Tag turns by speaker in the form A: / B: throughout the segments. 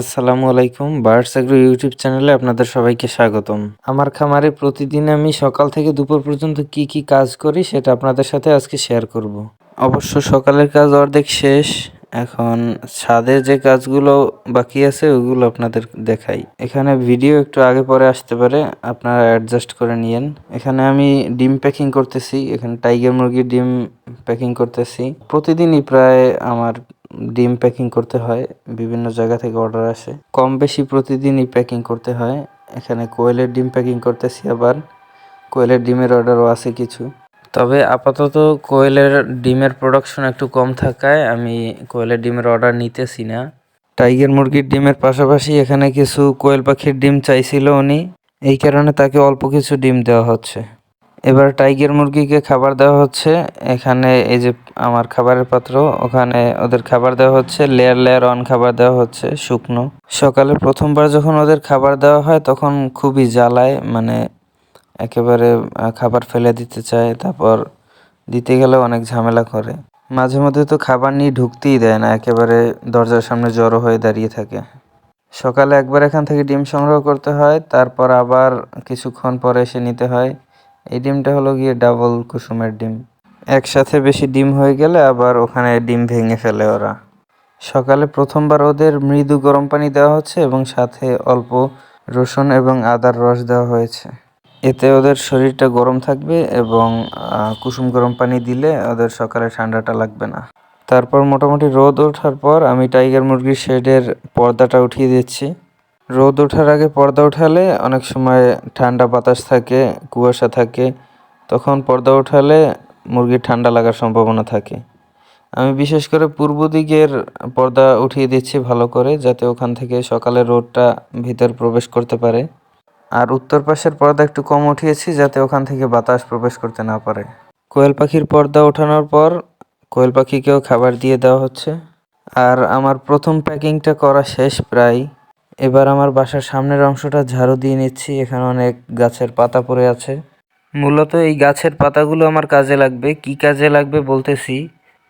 A: আসসালামু আলাইকুম birds agro YouTube চ্যানেলে আপনাদের সবাইকে স্বাগতম। আমার খামারে প্রতিদিন আমি সকাল থেকে দুপুর পর্যন্ত কি কি কাজ করি সেটা আপনাদের সাথে আজকে শেয়ার করব। অবশ্য সকালের কাজ অর্ধেক শেষ, এখন ছাদে যে কাজগুলো বাকি আছে ওগুলো আপনাদের দেখাই। এখানে ভিডিও একটু আগে পরে আসতে পারে, আপনারা অ্যাডজাস্ট করে নিয়েন। এখানে আমি ডিম প্যাকিং করতেছি, এখানে টাইগার মুরগির ডিম প্যাকিং করতেছি। প্রতিদিনই প্রায় আমার ডিম প্যাকিং করতে হয়, বিভিন্ন জায়গা থেকে অর্ডার আসে। কম বেশি প্রতিদিনই প্যাকিং করতে হয়। এখানে কোয়েলের ডিম প্যাকিং করতেছি আবার। কোয়েলের ডিমের অর্ডারও আছে কিছু। তবে আপাতত কোয়েলের ডিমের প্রোডাকশন একটু কম থাকায় আমি কোয়েলের ডিমের অর্ডার নিতেছি না। টাইগার মুরগির ডিমের পাশাপাশি এখানে কিছু কোয়েল পাখির ডিম চাইছিল উনি। এই কারণে তাকে অল্প কিছু ডিম দেওয়া হচ্ছে। এবার টাইগার মুরগিকে খাবার দেওয়া হচ্ছে। এখানে এই যে আমার খাবারের পাত্র, ওখানে ওদের খাবার দেওয়া হচ্ছে। লেয়ার লেয়ার অন খাবার দেওয়া হচ্ছে, শুকনো। সকালে প্রথমবার যখন ওদের খাবার দেওয়া হয়, তখন খুবই জ্বালায় মানে একেবারে খাবার ফেলে দিতে চায়, তারপর দিতে গেলে অনেক ঝামেলা করে। মাঝে মধ্যে তো খাবার নিয়ে ঢুকতেই দেয় না, একেবারে দরজার সামনে জড়ো হয়ে দাঁড়িয়ে থাকে। সকালে একবার এখান থেকে ডিম সংগ্রহ করতে হয়, তারপর আবার কিছুক্ষণ পরে এসে নিতে হয়। এই ডিমটা হলো গিয়ে ডাবল কুসুমের ডিম। একসাথে বেশি ডিম হয়ে গেলে আবার ওখানে ডিম ভেঙে ফেলে ওরা। সকালে প্রথমবার ওদের মৃদু গরম পানি দেওয়া হচ্ছে এবং সাথে অল্প রসুন এবং আদার রস দেওয়া হয়েছে। এতে ওদের শরীরটা গরম থাকবে এবং কুসুম গরম পানি দিলে ওদের সকালে ঠান্ডাটা লাগবে না। তারপর মোটামুটি রোদ ওঠার পর আমি টাইগার মুরগির শেডের পর্দাটা উঠিয়ে দিচ্ছি। রোদ ওঠার আগে পর্দা উঠালে অনেক সময় ঠান্ডা বাতাস থাকে, কুয়াশা থাকে। তখন পর্দা উঠালে মুরগির ঠান্ডা লাগার সম্ভাবনা থাকে। আমি বিশেষ করে পূর্ব দিকের পর্দা উঠিয়ে দিচ্ছি ভালো করে, যাতে ওখান থেকে সকালে রোদটা ভিতর প্রবেশ করতে পারে। আর উত্তর পাশের পর্দা একটু কম উঠিয়েছি, যাতে ওখান থেকে বাতাস প্রবেশ করতে না পারে। কোয়েল পাখির পর্দা ওঠানোর পর কোয়েল পাখিকেও খাবার দিয়ে দেওয়া হচ্ছে। আর আমার প্রথম প্যাকিংটা করা শেষ প্রায়। এবার আমার বাসার সামনের অংশটা ঝাড়ু দিয়ে নিচ্ছি, এখানে অনেক গাছের পাতা পড়ে আছে। মূলত এই গাছের পাতাগুলো আমার কাজে লাগবে। কি কাজে লাগবে বলতেছি,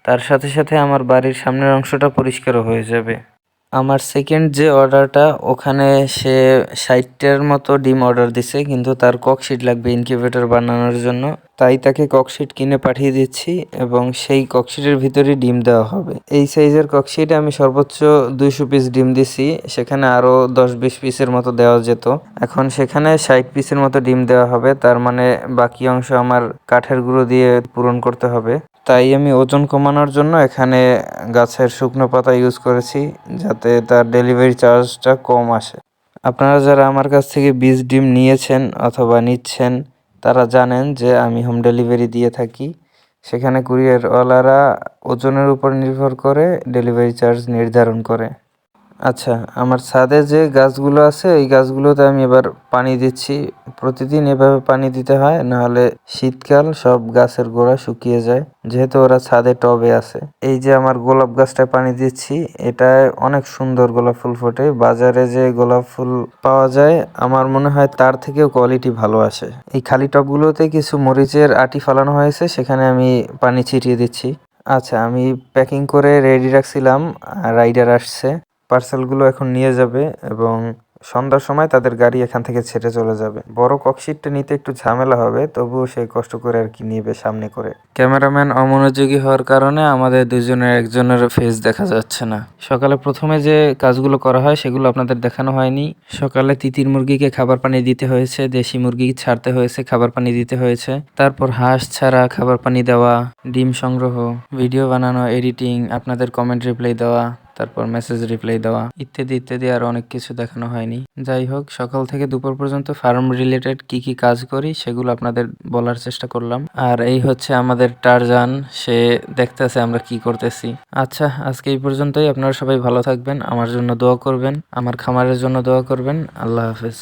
A: তার সাথে সাথে আমার বাড়ির সামনের অংশটা পরিষ্কারও হয়ে যাবে। আমার সেকেন্ড যে অর্ডারটা ওখানে সে ষাটটার মতো ডিম অর্ডার দিছে, কিন্তু তার ককশিট লাগবে ইনকিউবেটর বানানোর জন্য। তাই তাকে ককশিট কিনে পাঠিয়ে দিচ্ছি এবং সেই ককশিটের ভিতরে ডিম দেওয়া হবে। এই সাইজের ককশিটে আমি সর্বোচ্চ দুইশো পিস ডিম দিছি, সেখানে আরও দশ বিশ পিসের মতো দেওয়া যেত। এখন সেখানে ষাট পিসের মতো ডিম দেওয়া হবে, তার মানে বাকি অংশ আমার কাঠের গুঁড়ো দিয়ে পূরণ করতে হবে। তাই আমি ওজন কমানোর জন্য এখানে গাছের শুকনো পাতা ইউজ করেছি, যাতে তার ডেলিভারি চার্জটা কম আসে। আপনারা যারা আমার কাছ থেকে বীজ ডিম নিয়েছেন অথবা নিচ্ছেন, তারা জানেন যে আমি হোম ডেলিভারি দিয়ে থাকি। সেখানে কুরিয়ারওয়ালারা ওজনের উপর নির্ভর করে ডেলিভারি চার্জ নির্ধারণ করে। আচ্ছা আমার ছাদে যে গাছগুলো আছে, এই গাছগুলোতে আমি এবার পানি দিচ্ছি। প্রতিদিন এভাবে পানি দিতে হয়, নাহলে শীতকাল সব গাছের গোড়া শুকিয়ে যায়, যেহেতু ওরা ছাদে টবে আছে। এই যে আমার গোলাপ গাছটায় পানি দিচ্ছি, এটায় অনেক সুন্দর গোলাপ ফুল ফোটে। বাজারে যে গোলাপ ফুল পাওয়া যায়, আমার মনে হয় তার থেকেও কোয়ালিটি ভালো আসে। এই খালি টবগুলোতে কিছু মরিচের আটি ফালানো হয়েছে, সেখানে আমি পানি ছিটিয়ে দিচ্ছি। আচ্ছা আমি প্যাকিং করে রেডি রাখছিলাম রাইডার আসছে। পার্সেলগুলো এখন নিয়ে যাবে এবং সন্ধ্যার সময় তাদের গাড়ি এখান থেকে ছেড়ে চলে যাবে। বড় ককশিটটা নিতে একটু ঝামেলা হবে, তবুও সেই কষ্ট করে আর কি নিবে সামনে করে। ক্যামেরাম্যান অমনোযোগী হওয়ার কারণে আমাদের দুজনের একজনের ফেস দেখা যাচ্ছে না। সকালে প্রথমে যে কাজগুলো করা হয় সেগুলো আপনাদের দেখানো হয়নি। সকালে তিতির মুরগিকে খাবার পানি দিতে হয়েছে, দেশি মুরগি ছাড়তে হয়েছে, খাবার পানি দিতে হয়েছে। তারপর হাঁস ছাড়া খাবার পানি দেওয়া, ডিম সংগ্রহ, ভিডিও বানানো এডিটিং আপনাদের কমেন্ট রিপ্লাই দেওয়া। তারপর মেসেজ রিপ্লাই দেওয়া, ইত্যাদি ইত্যাদি আর অনেক কিছু দেখানো হয়নি। যাই হোক, সকাল থেকে দুপুর পর্যন্ত ফার্ম রিলেটেড কি কি কাজ করি সেগুলো আপনাদের বলার চেষ্টা করলাম। আর এই হচ্ছে আমাদের টারজান সে দেখতেছে আমরা কি করতেছি। আচ্ছা আজকে এই পর্যন্তই। আপনারা সবাই ভালো থাকবেন, আমার জন্য দোয়া করবেন, আমার খামারের জন্য দোয়া করবেন। আল্লাহ হাফেজ।